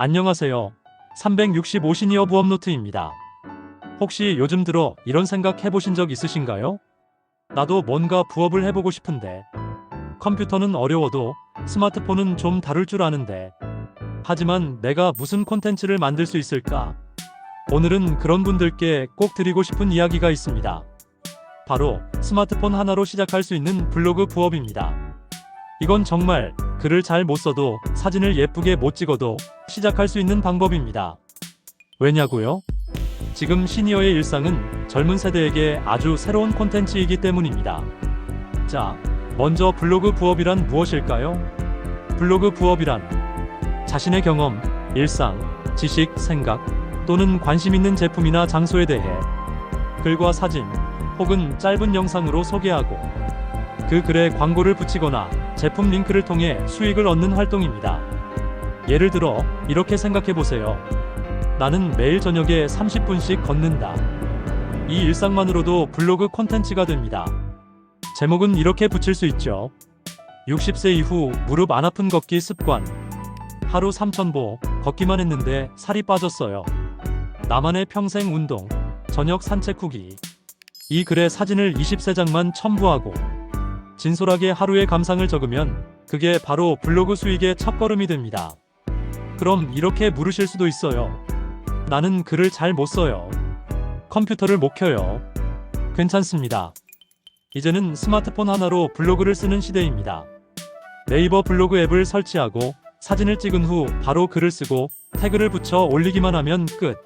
안녕하세요. 365 시니어 부업노트입니다. 혹시 요즘 들어 이런 생각 해보신 적 있으신가요? 나도 뭔가 부업을 해보고 싶은데 컴퓨터는 어려워도 스마트폰은 좀 다룰 줄 아는데 하지만 내가 무슨 콘텐츠를 만들 수 있을까? 오늘은 그런 분들께 꼭 드리고 싶은 이야기가 있습니다. 바로 스마트폰 하나로 시작할 수 있는 블로그 부업입니다. 이건 정말 글을 잘 못 써도 사진을 예쁘게 못 찍어도 시작할 수 있는 방법입니다. 왜냐고요? 지금 시니어의 일상은 젊은 세대에게 아주 새로운 콘텐츠이기 때문입니다. 자, 먼저 블로그 부업이란 무엇일까요? 블로그 부업이란 자신의 경험, 일상, 지식, 생각 또는 관심 있는 제품이나 장소에 대해 글과 사진 혹은 짧은 영상으로 소개하고 그 글에 광고를 붙이거나 제품 링크를 통해 수익을 얻는 활동입니다. 예를 들어 이렇게 생각해 보세요. 나는 매일 저녁에 30분씩 걷는다. 이 일상만으로도 블로그 콘텐츠가 됩니다. 제목은 이렇게 붙일 수 있죠. 60세 이후 무릎 안 아픈 걷기 습관. 하루 3,000보 걷기만 했는데 살이 빠졌어요. 나만의 평생 운동. 저녁 산책 후기. 이 글에 사진을 20세장만 첨부하고 진솔하게 하루의 감상을 적으면 그게 바로 블로그 수익의 첫걸음이 됩니다. 그럼 이렇게 물으실 수도 있어요. 나는 글을 잘 못 써요. 컴퓨터를 못 켜요. 괜찮습니다. 이제는 스마트폰 하나로 블로그를 쓰는 시대입니다. 네이버 블로그 앱을 설치하고 사진을 찍은 후 바로 글을 쓰고 태그를 붙여 올리기만 하면 끝.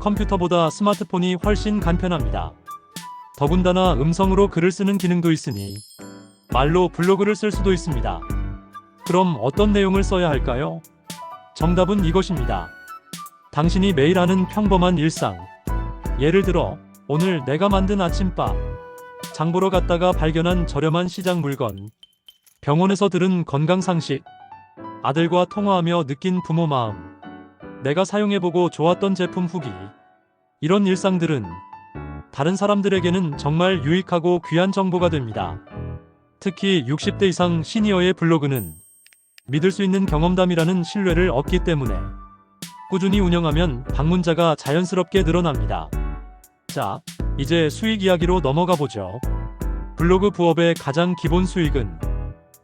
컴퓨터보다 스마트폰이 훨씬 간편합니다. 더군다나 음성으로 글을 쓰는 기능도 있으니 말로 블로그를 쓸 수도 있습니다. 그럼 어떤 내용을 써야 할까요? 정답은 이것입니다. 당신이 매일 하는 평범한 일상. 예를 들어, 오늘 내가 만든 아침밥. 장 보러 갔다가 발견한 저렴한 시장 물건. 병원에서 들은 건강 상식. 아들과 통화하며 느낀 부모 마음. 내가 사용해보고 좋았던 제품 후기. 이런 일상들은 다른 사람들에게는 정말 유익하고 귀한 정보가 됩니다. 특히 60대 이상 시니어의 블로그는 믿을 수 있는 경험담이라는 신뢰를 얻기 때문에 꾸준히 운영하면 방문자가 자연스럽게 늘어납니다. 자, 이제 수익 이야기로 넘어가 보죠. 블로그 부업의 가장 기본 수익은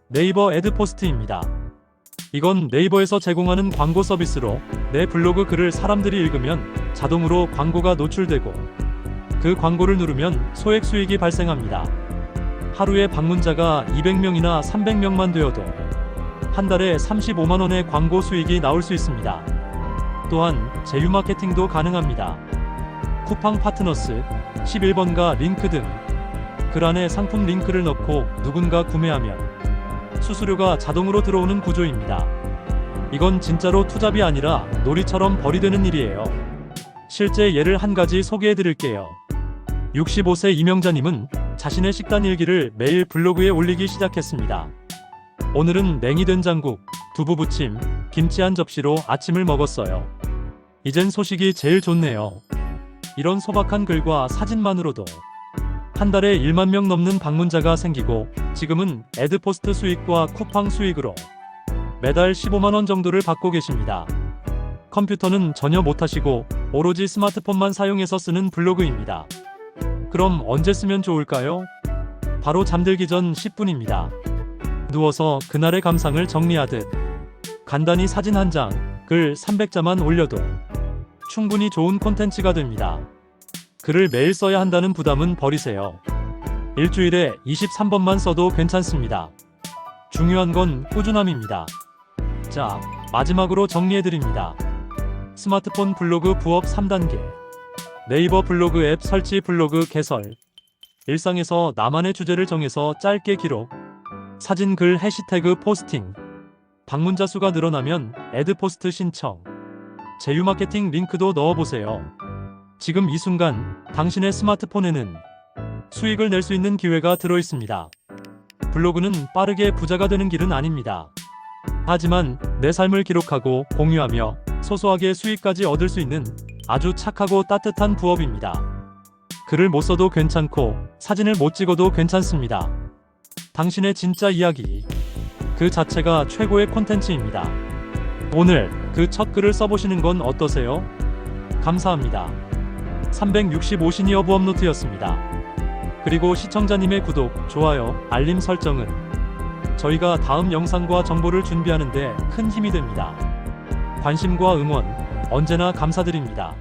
네이버 애드포스트입니다. 이건 네이버에서 제공하는 광고 서비스로 내 블로그 글을 사람들이 읽으면 자동으로 광고가 노출되고 그 광고를 누르면 소액 수익이 발생합니다. 하루에 방문자가 200명이나 300명만 되어도 한 달에 35만 원의 광고 수익이 나올 수 있습니다. 또한 제휴 마케팅도 가능합니다. 쿠팡 파트너스 11번가 링크 등 글 안에 상품 링크를 넣고 누군가 구매하면 수수료가 자동으로 들어오는 구조입니다. 이건 진짜로 투잡이 아니라 놀이처럼 벌이되는 일이에요. 실제 예를 한 가지 소개해 드릴게요. 65세 이명자님은 자신의 식단 일기를 매일 블로그에 올리기 시작했습니다. 오늘은 냉이 된장국, 두부 부침, 김치 한 접시로 아침을 먹었어요. 이젠 소식이 제일 좋네요. 이런 소박한 글과 사진만으로도 한 달에 1만 명 넘는 방문자가 생기고 지금은 애드포스트 수익과 쿠팡 수익으로 매달 15만 원 정도를 받고 계십니다. 컴퓨터는 전혀 못하시고 오로지 스마트폰만 사용해서 쓰는 블로그입니다. 그럼 언제 쓰면 좋을까요? 바로 잠들기 전 10분입니다. 누워서 그날의 감상을 정리하듯 간단히 사진 한 장, 글 300자만 올려도 충분히 좋은 콘텐츠가 됩니다. 글을 매일 써야 한다는 부담은 버리세요. 일주일에 23번만 써도 괜찮습니다. 중요한 건 꾸준함입니다. 자, 마지막으로 정리해드립니다. 스마트폰 블로그 부업 3단계. 네이버 블로그 앱 설치 블로그 개설. 일상에서 나만의 주제를 정해서 짧게 기록. 사진 글 해시태그 포스팅. 방문자 수가 늘어나면 애드 포스트 신청. 제휴 마케팅 링크도 넣어보세요. 지금 이 순간 당신의 스마트폰에는 수익을 낼 수 있는 기회가 들어 있습니다. 블로그는 빠르게 부자가 되는 길은 아닙니다. 하지만 내 삶을 기록하고 공유하며 소소하게 수익까지 얻을 수 있는 아주 착하고 따뜻한 부업입니다. 글을 못 써도 괜찮고 사진을 못 찍어도 괜찮습니다. 당신의 진짜 이야기. 그 자체가 최고의 콘텐츠입니다. 오늘 그 첫 글을 써보시는 건 어떠세요? 감사합니다. 365시니어 부업노트였습니다. 그리고 시청자님의 구독, 좋아요, 알림 설정은 저희가 다음 영상과 정보를 준비하는데 큰 힘이 됩니다. 관심과 응원 언제나 감사드립니다.